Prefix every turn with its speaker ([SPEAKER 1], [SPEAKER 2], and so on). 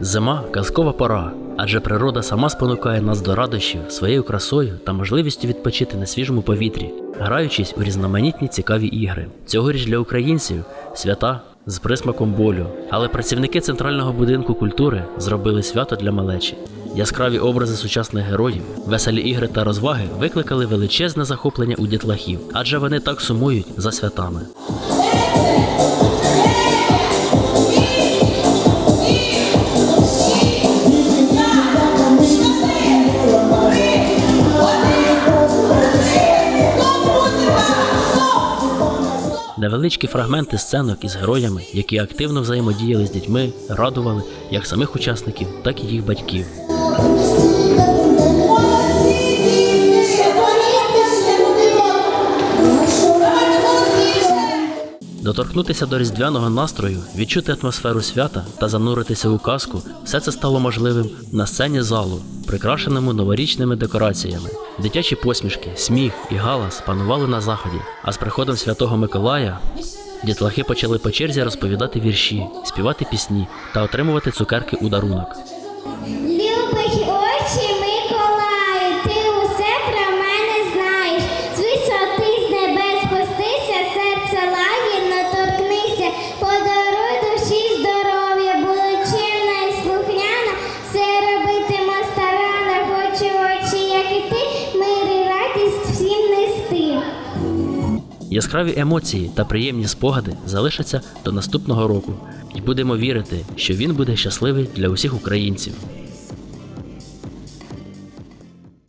[SPEAKER 1] Зима казкова пора, адже природа сама спонукає нас до радощів своєю красою та можливістю відпочити на свіжому повітрі, граючись у різноманітні цікаві ігри. Цьогоріч для українців свята з присмаком болю, але працівники центрального будинку культури зробили свято для малечі. Яскраві образи сучасних героїв, веселі ігри та розваги викликали величезне захоплення у дітлахів, адже вони так сумують за святами. Невеличкі фрагменти сценок із героями, які активно взаємодіяли з дітьми, радували як самих учасників, так і їх батьків. Доторкнутися до різдвяного настрою, відчути атмосферу свята та зануритися у казку все це стало можливим на сцені залу, прикрашеному новорічними декораціями. Дитячі посмішки, сміх і галас панували на заході. А з приходом святого Миколая дітлахи почали по черзі розповідати вірші, співати пісні та отримувати цукерки у дарунок. Яскраві емоції та приємні спогади залишаться до наступного року, і будемо вірити, що він буде щасливий для усіх українців.